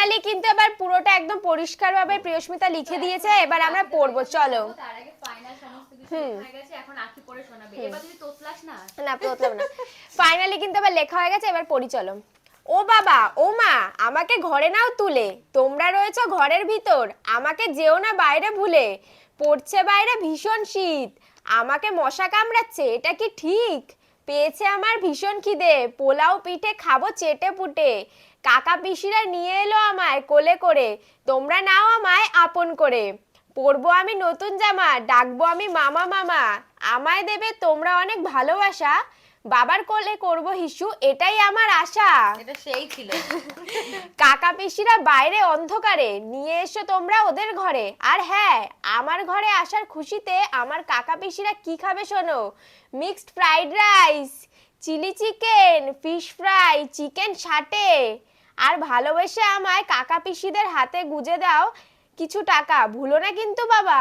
Finally কিন্তু এবার পুরোটা একদম পরিষ্কারভাবে প্রিয়স্মিতা লিখে দিয়েছে এবার আমরা পড়ব চলো। তার আগে ফাইনাল সমস্ত কিছু হুম। হয়ে গেছে এখন আঁকি পড়ে শোনাবে। এবার তুই তোতলাস না? না প্রথম না। ফাইনালি কিন্তু এবার লেখা হয়ে গেছে এবার পড়ি চলো। ও বাবা ও মা আমাকে ঘরে নাও তুলে। তোমরা রয়েছো ঘরের ভিতর আমাকে যেও না বাইরে ভুলে। পড়ছে বাইরে ভীষণ শীত আমাকে মশা কামড়াচ্ছে এটা কি ঠিক? পেয়েছে আমার ভীষণ খিদে। পোলাও পিঠে খাব চেটে পুটে। কাকা পিসিরা নিয়ে এলো আমায় কোলে করে। তোমরা নাও আমায় আপন করে। পরবো আমি নতুন জামা, ডাকবো আমি মামা মামা। আমায় দেবে তোমরা অনেক ভালোবাসা। বাবার কোলে করব হিসু এটাই আমার আশা। এটা সেই ছিল। কাকা পিসিরা বাইরে অন্ধকারে নিয়ে এসো তোমরা ওদের ঘরে। আর হ্যাঁ আমার ঘরে আসার খুশিতে আমার কাকা পিসিরা কি খাবে শোনো? Mixed fried rice chilli chicken fish fry chicken satay. আর ভালোবেসে আমায় কাকা পিসিদের হাতে গুজে দাও কিছু টাকা। ভুলো না কিন্তু বাবা।